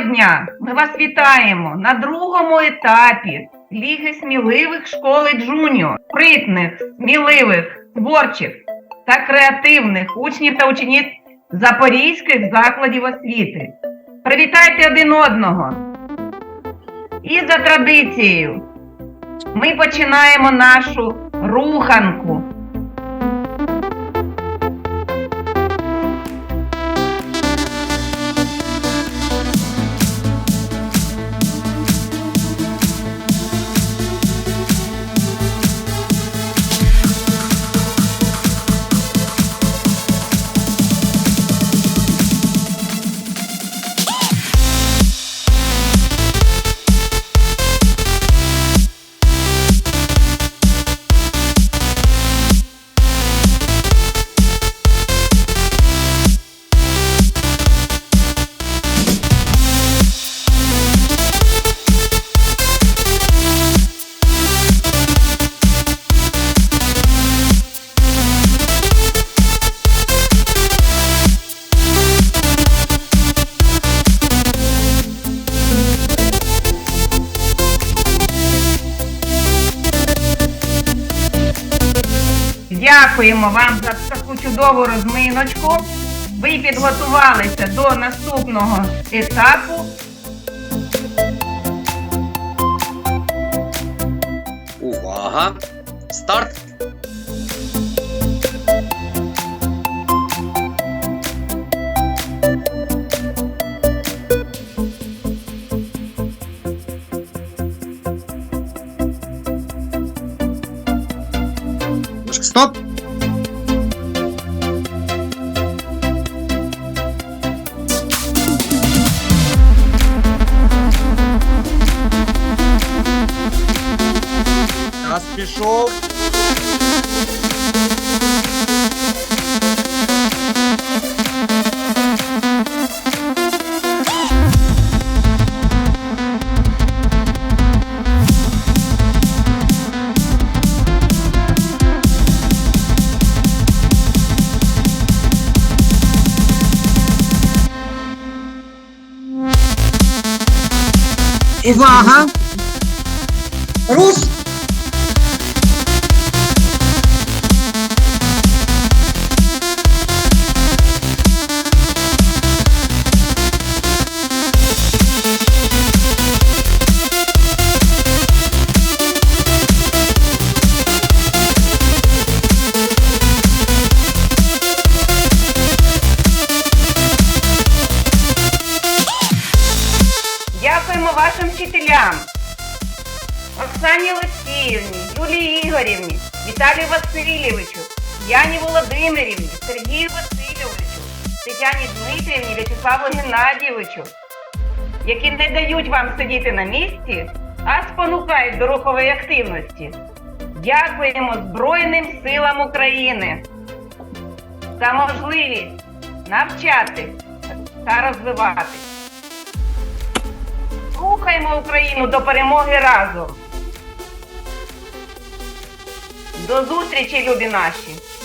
Дня! Ми вас вітаємо на другому етапі Ліги сміливих школи Джуніор. Спритних, сміливих, творчих та креативних учнів та учениць запорізьких закладів освіти. Привітайте один одного! І за традицією ми починаємо нашу руханку. Дякуємо вам за таку чудову розминочку. Ви підготувалися до наступного етапу. Увага! Старт! немножко. Стоп! Раз пішов. Увага! Руш! Дякуємо вашим вчителям. Оксані Олексіївні, Юлії Ігорівні, Віталію Васильовичу, Яні Володимирівні, Сергію Васильовичу, Тетяні Дмитрівні, В'ячеславу Геннадійовичу, які не дають вам сидіти на місці, а спонукають до рухової активності. Дякуємо Збройним силам України за можливість навчати та розвиватись. Рухаймо Україну до перемоги разом. До зустрічі, любі наші!